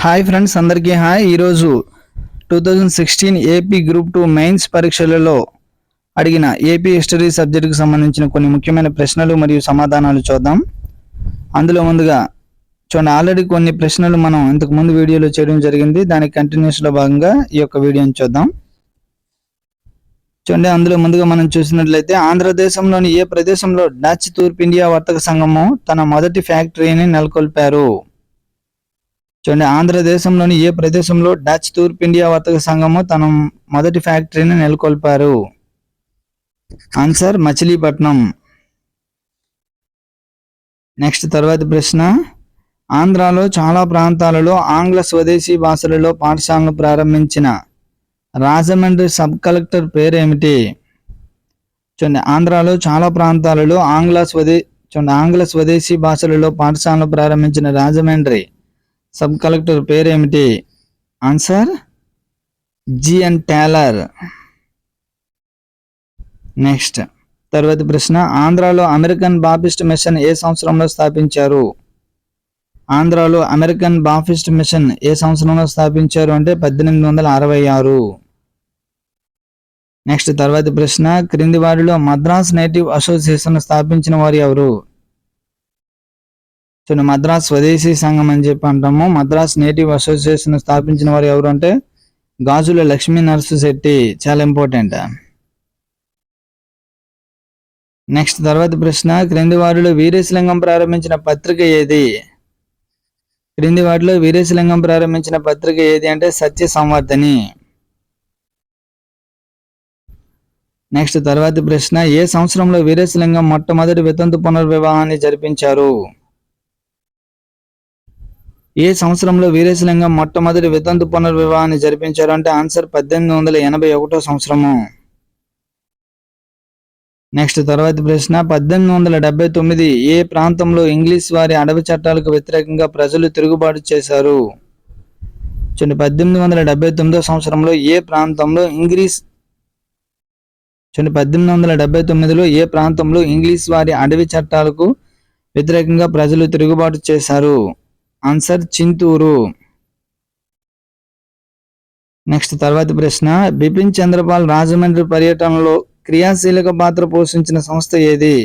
Hi friends అందరికీ hi ఈరోజు two thousand sixteen AP group two mains పరీక్షలలో అడిగిన ఏపీ హిస్టరీ సబ్జెక్టుకు సంబంధించిన కొన్ని ముఖ్యమైన ప్రశ్నలు మరియు సమాధానాలు చూద్దాం. అందులో ముందుగా చూడండి ఆల్రెడీ కొన్ని ప్రశ్నలు మనం ఇంతకు ముందు వీడియోలో చేయడం జరిగింది. దానికి కంటిన్యూస్లో భాగంగా ఈ యొక్క వీడియోని చూద్దాం. చూడండి అందులో ముందుగా మనం చూసినట్లయితే ఆంధ్రదేశంలోని ఏ ప్రదేశంలో డచ్ తూర్పు ఇండియా వర్తక సంఘము తన మొదటి ఫ్యాక్టరీని నెలకొల్పారు? చూడండి ఆంధ్రదేశంలోని ఏ ప్రదేశంలో డచ్ తూర్పు ఇండియా వర్తక సంఘము తన మొదటి ఫ్యాక్టరీని నెలకొల్పారు? ఆన్సర్ మచిలీపట్నం. నెక్స్ట్ తర్వాత ప్రశ్న. ఆంధ్రాలో చాలా ప్రాంతాలలో ఆంగ్ల స్వదేశీ భాషలలో పాఠశాలను ప్రారంభించిన రాజమండ్రి సబ్ కలెక్టర్ పేరేమిటి? చూడండి ఆంధ్రాలో చాలా ప్రాంతాలలో ఆంగ్ల స్వదే చూడండి ఆంగ్ల స్వదేశీ భాషలలో పాఠశాలను ప్రారంభించిన రాజమండ్రి సబ్ కలెక్టర్ పేరేమిటి? ఆన్సర్? GN Taylor. నెక్స్ట్. తర్వాతి ప్రశ్న ఆంధ్రాలో అమెరికన్ బాపిస్ట్ మిషన్ ఏ సంవత్సరంలో స్థాపించారు? ఆంధ్రాలో అమెరికన్ బాపిస్ట్ మిషన్ ఏ సంవత్సరంలో స్థాపించారు అంటే పద్దెనిమిది వందల అరవై ఆరు. నెక్స్ట్ తర్వాతి ప్రశ్న క్రింది వారిలో మద్రాస్ నేటివ్ అసోసియేషన్ స్థాపించిన వారు ఎవరు? సో మద్రాస్ స్వదేశీ సంఘం అని చెప్పి అంటాము. మద్రాస్ నేటివ్ అసోసియేషన్ స్థాపించిన వారు ఎవరు అంటే గాజుల లక్ష్మీ నరసు శెట్టి. చాలా ఇంపార్టెంట్. నెక్స్ట్ తర్వాత ప్రశ్న క్రింది వారిలో వీరేశలింగం ప్రారంభించిన పత్రిక ఏది? క్రింది వాటిలో వీరేశలింగం ప్రారంభించిన పత్రిక ఏది అంటే సత్య సంవర్ధని. నెక్స్ట్ తర్వాతి ప్రశ్న ఏ సంవత్సరంలో వీరేశలింగం మొట్టమొదటి వితంతు పునర్వివాహాన్ని జరిపించారు? ఏ సంవత్సరంలో వీరేశలింగం మొట్టమొదటి వితంతు పునర్వివాహాన్ని జరిపించారు అంటే ఆన్సర్ పద్దెనిమిది వందల ఎనభై ఒకటో సంవత్సరము. నెక్స్ట్ తర్వాతి ప్రశ్న పద్దెనిమిది వందల డెబ్బై తొమ్మిది ఏ ప్రాంతంలో ఇంగ్లీష్ వారి అడవి చట్టాలకు వ్యతిరేకంగా ప్రజలు తిరుగుబాటు చేశారు? చూడండి పద్దెనిమిది వందల డెబ్బై తొమ్మిదో సంవత్సరంలో ఏ ప్రాంతంలో ఇంగ్లీష్ చూడండి పద్దెనిమిది వందల డెబ్బై తొమ్మిదిలో ఏ ప్రాంతంలో ఇంగ్లీష్ వారి అడవి చట్టాలకు వ్యతిరేకంగా ప్రజలు తిరుగుబాటు చేశారు? ఆన్సర్ చింతూరు నెక్స్ట్ తర్వాతి ప్రశ్న బిపిన్ చంద్రపాల్ రాజమండ్రి పర్యటనలో క్రియాశీలక పాత్ర పోషించిన సంస్థ ఏది?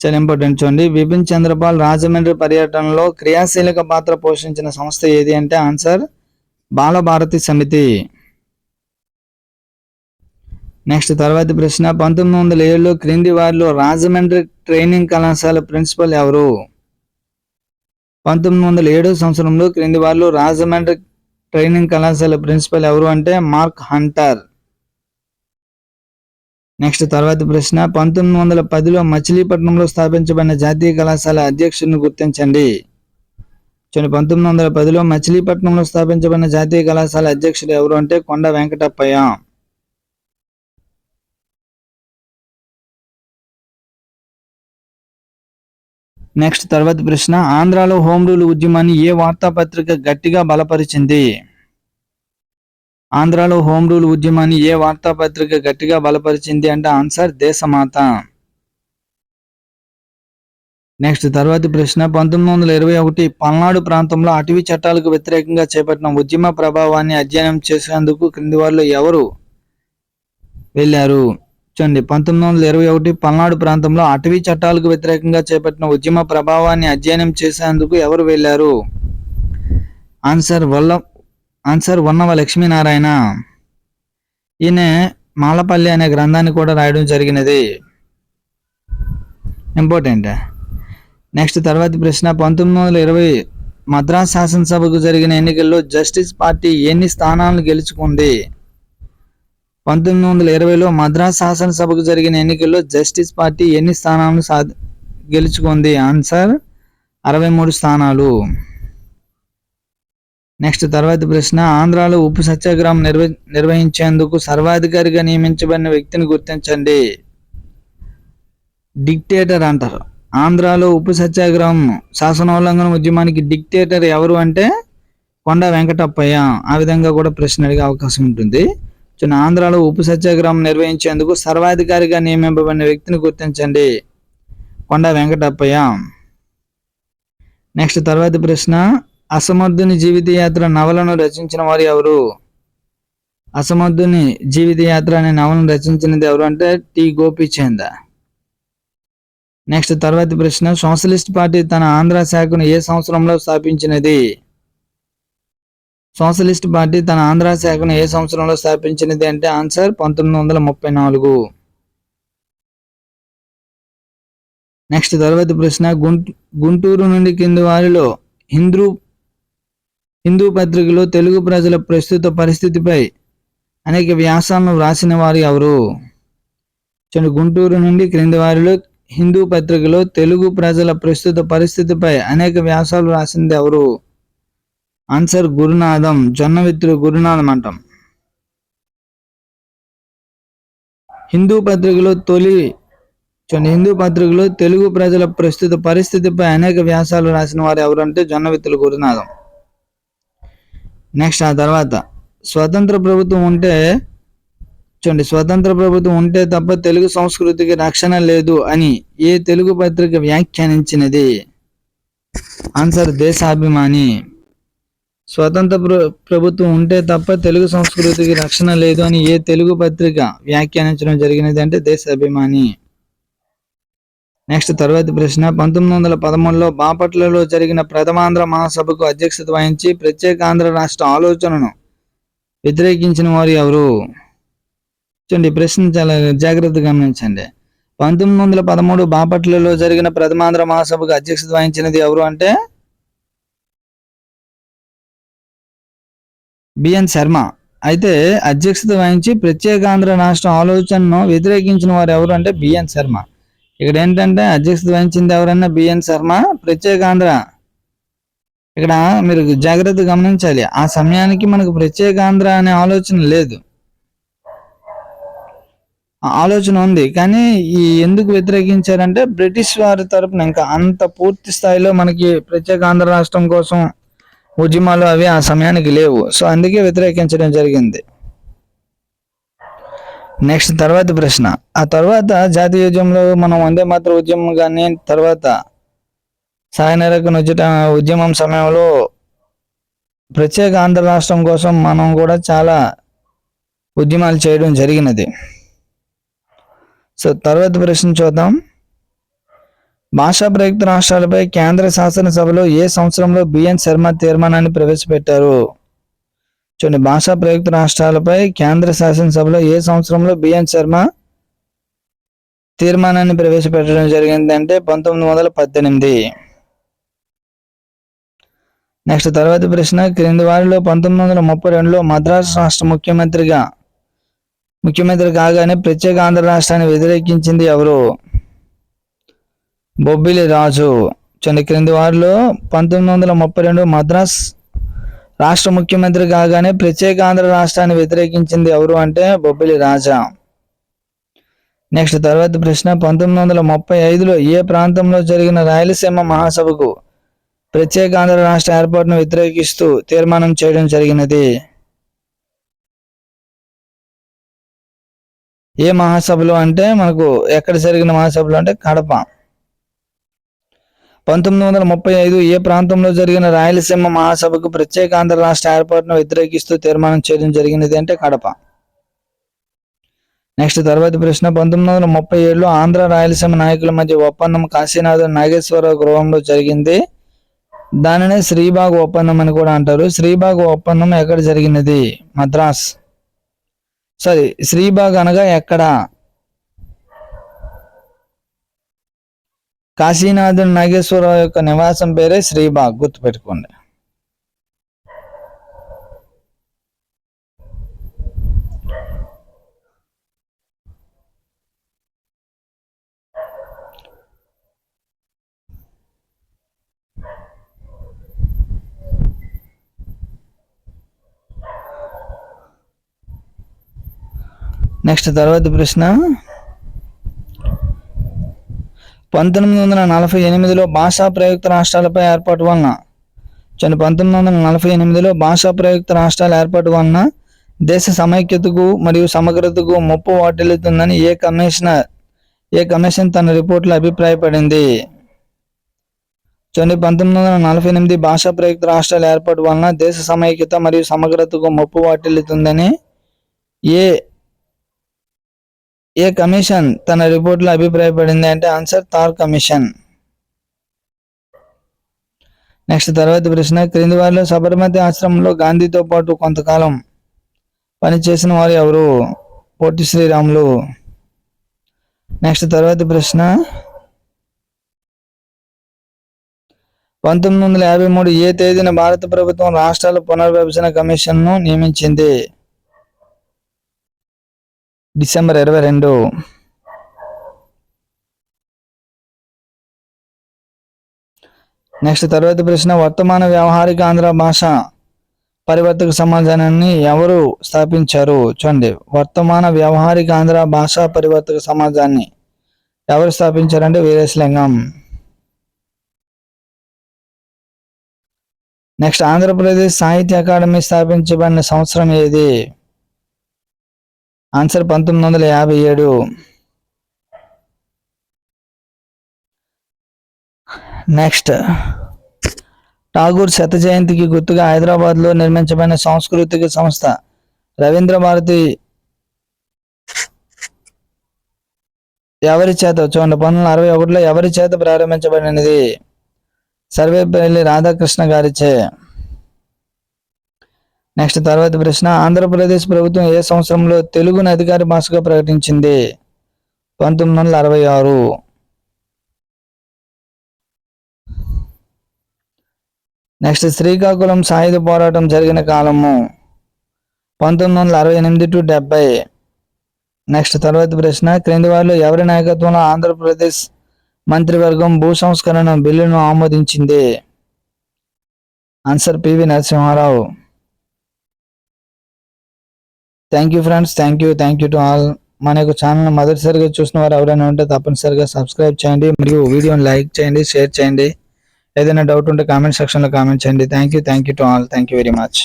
చాలా ఇంపార్టెంట్ చూడండి. బిపిన్ చంద్రపాల్ రాజమండ్రి పర్యటనలో క్రియాశీలక పాత్ర పోషించిన సంస్థ ఏది అంటే ఆన్సర్ బాలభారతి సమితి. నెక్స్ట్ తర్వాతి ప్రశ్న పంతొమ్మిది వందల ఏడులో క్రింది వారిలో రాజమండ్రి ట్రైనింగ్ కళాశాల ప్రిన్సిపల్ ఎవరు? పంతొమ్మిది వందల ఏడో సంవత్సరంలో క్రింది వారిలో రాజమండ్రి ట్రైనింగ్ కళాశాల ప్రిన్సిపల్ ఎవరు అంటే మార్క్ హంటర్. నెక్స్ట్ తర్వాత ప్రశ్న పంతొమ్మిది వందల పదిలో మచిలీపట్నంలో స్థాపించబడిన జాతీయ కళాశాల అధ్యక్షుడిని గుర్తించండి. చూడండి పంతొమ్మిది వందల పదిలో మచిలీపట్నంలో స్థాపించబడిన జాతీయ కళాశాల అధ్యక్షుడు ఎవరు అంటే కొండ వెంకటప్పయ్య. నెక్స్ట్ తర్వాత ప్రశ్న ఆంధ్రాలో హోమ్ రూల్ ఉద్యమాన్ని ఏ వార్తాపత్రిక గట్టిగా బలపరిచింది? ఆంధ్రాలో హోమ్ రూల్ ఉద్యమాన్ని ఏ వార్తాపత్రిక గట్టిగా బలపరిచింది అంటే ఆన్సర్ దేశమాత. నెక్స్ట్ తర్వాత ప్రశ్న పంతొమ్మిది వందల ఇరవై ఒకటి పల్నాడు ప్రాంతంలో అటవీ చట్టాలకు వ్యతిరేకంగా చేపట్టిన ఉద్యమ ప్రభావాన్ని అధ్యయనం చేసేందుకు క్రింది వారిలో ఎవరు వెళ్ళారు? చూడండి పంతొమ్మిది వందల ఇరవై ఒకటి పల్నాడు ప్రాంతంలో అటవీ చట్టాలకు వ్యతిరేకంగా చేపట్టిన ఉద్యమ ప్రభావాన్ని అధ్యయనం చేసేందుకు ఎవరు వెళ్ళారు? ఆన్సర్ వల్ల ఆన్సర్ ఉన్నవ లక్ష్మీనారాయణ. ఈయన మాలపల్లి అనే గ్రంథాన్ని కూడా రాయడం జరిగినది. ఇంపార్టెంట్. నెక్స్ట్ తర్వాతి ప్రశ్న. పంతొమ్మిది వందల ఇరవై మద్రాస్ శాసనసభకు జరిగిన ఎన్నికల్లో జస్టిస్ పార్టీ ఎన్ని స్థానాలను గెలుచుకుంది? పంతొమ్మిది వందల ఇరవైలో మద్రాస్ శాసనసభకు జరిగిన ఎన్నికల్లో జస్టిస్ పార్టీ ఎన్ని స్థానాలను సా గెలుచుకుంది? ఆన్సర్ అరవై మూడు స్థానాలు. నెక్స్ట్ తర్వాత ప్రశ్న ఆంధ్రాలో ఉప్పు సత్యాగ్రహం నిర్వ నిర్వహించేందుకు సర్వాధికారిగా నియమించబడిన వ్యక్తిని గుర్తించండి. డిక్టేటర్ అంటారు. ఆంధ్రాలో ఉప్పు సత్యాగ్రహం శాసనోల్లంఘన ఉద్యమానికి డిక్టేటర్ ఎవరు అంటే కొండ వెంకటప్పయ్య. ఆ విధంగా కూడా ప్రశ్న అడిగే అవకాశం ఉంటుంది. ఆంధ్రాలో ఉప్పు సత్యాగ్రహం నిర్వహించేందుకు సర్వాధికారిగా నియమింపబడిన వ్యక్తిని గుర్తించండి. కొండ వెంకటప్పయ్య. నెక్స్ట్ తర్వాతి ప్రశ్న అసమర్థుని జీవిత యాత్ర నవలను రచించిన వారు ఎవరు? అసమర్థుని జీవిత యాత్ర అనే నవలను రచించినది ఎవరు అంటే టి. గోపీచంద్. నెక్స్ట్ తర్వాతి ప్రశ్న సోషలిస్ట్ పార్టీ తన ఆంధ్ర శాఖను ఏ సంవత్సరంలో స్థాపించినది? సోషలిస్ట్ పార్టీ తన ఆంధ్ర శాఖను ఏ సంవత్సరంలో స్థాపించినది అంటే ఆన్సర్ పంతొమ్మిది వందల ముప్పై నాలుగు. నెక్స్ట్ తర్వాత ప్రశ్న గుంటూ గుంటూరు నుండి కింది వారిలో హిందూ హిందూ పత్రికలో తెలుగు ప్రజల ప్రస్తుత పరిస్థితిపై అనేక వ్యాసాలను వ్రాసిన వారు ఎవరు? చూడండి గుంటూరు నుండి క్రింది వారిలో హిందూ పత్రికలో తెలుగు ప్రజల ప్రస్తుత పరిస్థితిపై అనేక వ్యాసాలు రాసింది ఎవరు? ఆన్సర్ గురునాథం జొన్న విత్తులు గురునాథం అంటాం హిందూ పత్రికలో తొలి చూడండి హిందూ పత్రికలో తెలుగు ప్రజల ప్రస్తుత పరిస్థితిపై అనేక వ్యాసాలు రాసిన వారు ఎవరంటే జొన్నవిత్తుల గురునాథం నెక్స్ట్ ఆ తర్వాత స్వతంత్ర ప్రభుత్వం ఉంటే చూడండి స్వతంత్ర ప్రభుత్వం ఉంటే తప్ప తెలుగు సంస్కృతికి రక్షణ లేదు అని ఏ తెలుగు పత్రిక వ్యాఖ్యానించినది? ఆన్సర్ దేశాభిమాని స్వతంత్ర ప్ర- ప్రభుత్వం ఉంటే తప్ప తెలుగు సంస్కృతికి రక్షణ లేదు అని ఏ తెలుగు పత్రిక వ్యాఖ్యానించడం జరిగినది అంటే దేశ అభిమాని. నెక్స్ట్ తర్వాతి ప్రశ్న. పంతొమ్మిది వందల పదమూడులో బాపట్లలో జరిగిన ప్రథమాంధ్ర మహాసభకు అధ్యక్షత వహించి ప్రత్యేక ఆంధ్ర రాష్ట్ర ఆలోచనను వ్యతిరేకించిన వారు ఎవరు? చూడండి ప్రశ్న చాలా జాగ్రత్తగా గమనించండి. పంతొమ్మిది వందల పదమూడు బాపట్లలో జరిగిన ప్రథమాంధ్ర మహాసభకు అధ్యక్షత వహించినది ఎవరు అంటే బిఎన్ శర్మ. అయితే అధ్యక్షత వహించి ప్రత్యేకాంధ్ర రాష్ట్ర ఆలోచనను వ్యతిరేకించిన వారు ఎవరు అంటే బిఎన్ శర్మ. ఇక్కడ ఏంటంటే అధ్యక్షత వహించింది ఎవరన్నా బిఎన్ శర్మ ప్రత్యేకాంధ్ర ఇక్కడ మీరు జాగ్రత్త గమనించాలి. ఆ సమయానికి మనకు ప్రత్యేకాంధ్ర అనే ఆలోచన లేదు. ఆలోచన ఉంది. కానీ ఈ ఎందుకు వ్యతిరేకించారంటే బ్రిటిష్ వారి తరపున ఇంకా అంత పూర్తి స్థాయిలో మనకి ప్రత్యేక ఆంధ్ర రాష్ట్రం కోసం ఉద్యమాలు అవి ఆ సమయానికి లేవు. సో అందుకే వ్యతిరేకించడం జరిగింది. నెక్స్ట్ తర్వాత ప్రశ్న. ఆ తర్వాత జాతీయ ఉద్యమంలో మనం వందే మాత్ర ఉద్యమం కానీ తర్వాత సాయనరకు నుజ్జట ఉద్యమం సమయంలో ప్రత్యేక ఆంధ్ర రాష్ట్రం కోసం మనం కూడా చాలా ఉద్యమాలు చేయడం జరిగినది. సో తర్వాత ప్రశ్న చూద్దాం. భాషా ప్రయుక్త రాష్ట్రాలపై కేంద్ర శాసనసభలో ఏ సంవత్సరంలో బిఎన్ శర్మ తీర్మానాన్ని ప్రవేశపెట్టారు? చూడండి భాషా ప్రయుక్త రాష్ట్రాలపై కేంద్ర శాసనసభలో ఏ సంవత్సరంలో బిఎన్ శర్మ తీర్మానాన్ని ప్రవేశపెట్టడం జరిగిందంటే పంతొమ్మిది వందల పద్దెనిమిది. నెక్స్ట్ తర్వాత ప్రశ్న క్రింది వారిలో పంతొమ్మిది వందల ముప్పై రెండులో మద్రాసు రాష్ట్ర ముఖ్యమంత్రిగా ముఖ్యమంత్రి కాగానే ప్రత్యేక ఆంధ్ర రాష్ట్రాన్ని వ్యతిరేకించింది ఎవరు? బొబ్బిలి రాజు చూడండి క్రింది వారిలో పంతొమ్మిది వందల ముప్పై రెండు మద్రాస్ రాష్ట్ర ముఖ్యమంత్రి కాగానే ప్రత్యేక ఆంధ్ర రాష్ట్రాన్ని వ్యతిరేకించింది ఎవరు అంటే బొబ్బిలి రాజా. నెక్స్ట్ తర్వాత ప్రశ్న పంతొమ్మిది వందల ముప్పై ఐదులో ఏ ప్రాంతంలో జరిగిన రాయలసీమ మహాసభకు ప్రత్యేక ఆంధ్ర రాష్ట్ర ఏర్పాటును వ్యతిరేకిస్తూ తీర్మానం చేయడం జరిగినది? ఏ మహాసభలో అంటే మనకు ఎక్కడ జరిగిన మహాసభలు అంటే కడప. పంతొమ్మిది వందల ముప్పై ఐదు ఏ ప్రాంతంలో జరిగిన రాయలసీమ మహాసభకు ప్రత్యేక ఆంధ్ర రాష్ట్ర ఏర్పాటును వ్యతిరేకిస్తూ తీర్మానం చేయడం జరిగినది అంటే కడప. నెక్స్ట్ తర్వాతి ప్రశ్న పంతొమ్మిది వందల ముప్పై ఏడులో ఆంధ్ర రాయలసీమ నాయకుల మధ్య ఒప్పందం కాశీనాథ్ నాగేశ్వరరావు గృహంలో జరిగింది. దానినే శ్రీబాగ్ ఒప్పందం అని కూడా అంటారు. శ్రీబాగ్ ఒప్పందం ఎక్కడ జరిగినది? మద్రాస్. సారీ శ్రీబాగ్ అనగా ఎక్కడ? కాశీనాథుని నాగేశ్వరరావు యొక్క నివాసం పేరే శ్రీబాగ్ గుర్తుపెట్టుకోండి. నెక్స్ట్ తర్వాత ప్రశ్న. పంతొమ్మిది వందల నలభై ఎనిమిదిలో భాషా ప్రయుక్త రాష్ట్రాలపై ఏర్పాటు వలన చని పంతొమ్మిది వందల నలభై ఎనిమిదిలో భాషా ప్రయుక్త రాష్ట్రాల ఏర్పాటు వలన దేశ సమైక్యతకు మరియు సమగ్రతకు ముప్పు వాటిల్లుతుందని ఏ కమిషనర్ ఏ కమిషన్ తన రిపోర్ట్లో అభిప్రాయపడింది? చని పంతొమ్మిది వందల నలభై ఎనిమిది భాషా ప్రయుక్త రాష్ట్రాల ఏర్పాటు వలన దేశ సమైక్యత మరియు సమగ్రతకు ముప్పు వాటిల్లుతుందని ఏ ఏ కమిషన్ తన రిపోర్ట్లో అభిప్రాయపడింది అంటే ఆన్సర్ థార్ కమిషన్. నెక్స్ట్ తర్వాత ప్రశ్న క్రింది వారిలో సబర్మతి ఆశ్రమంలో గాంధీతో పాటు కొంతకాలం పనిచేసిన వారు ఎవరు? పొట్టి శ్రీరాములు. నెక్స్ట్ తర్వాత ప్రశ్న పంతొమ్మిది వందల యాభై మూడు ఏ తేదీన భారత ప్రభుత్వం రాష్ట్రాల పునర్విభజన కమిషన్ను నియమించింది? డిసెంబర్ ఇరవై రెండు. నెక్స్ట్ తర్వాత ప్రశ్న వర్తమాన వ్యవహారిక ఆంధ్ర భాష పరివర్తక సమాజాన్ని ఎవరు స్థాపించారు? చూడండి. వర్తమాన వ్యవహారిక ఆంధ్ర భాషా పరివర్తక సమాజాన్ని ఎవరు స్థాపించారంటే వీరేశలింగం నెక్స్ట్ ఆంధ్రప్రదేశ్ సాహిత్య అకాడమీ స్థాపించబడిన సంవత్సరం ఏది? ఆన్సర్ పంతొమ్మిది వందల యాభై ఏడు. నెక్స్ట్. ఠాగూర్ శత జయంతికి గుర్తుగా హైదరాబాద్లో నిర్మించబడిన సాంస్కృతిక సంస్థ రవీంద్ర భారతి ఎవరి చేత చూడండి పంతొమ్మిది వందల అరవై ఒకటిలో ఎవరి చేత ప్రారంభించబడినది? సర్వేపల్లి రాధాకృష్ణ గారిచే. నెక్స్ట్ తర్వాత ప్రశ్న ఆంధ్రప్రదేశ్ ప్రభుత్వం ఏ సంవత్సరంలో తెలుగును అధికార భాషగా ప్రకటించింది? పంతొమ్మిది వందల అరవై ఆరు. నెక్స్ట్ శ్రీకాకుళం సాయుధ పోరాటం జరిగిన కాలము పంతొమ్మిది వందల అరవై ఎనిమిది టు డెబ్బై. నెక్స్ట్ తర్వాత ప్రశ్న క్రింది వారిలో ఎవరి నాయకత్వంలో ఆంధ్రప్రదేశ్ మంత్రివర్గం భూ సంస్కరణ బిల్లును ఆమోదించింది? Answer PV Narasimha Rao. Thank you friends thank you thank you to all మన యొక్క ఛానల్ మొదటిసారిగా చూసిన వారు ఎవరైనా ఉంటే తప్పనిసరిగా సబ్స్క్రైబ్ చేయండి. మరియు వీడియోని లైక్ చేయండి షేర్ చేయండి. ఏదైనా డౌట్ ఉంటే కామెంట్ సెక్షన్లో కామెంట్ చేయండి. Thank you thank you to all thank you very much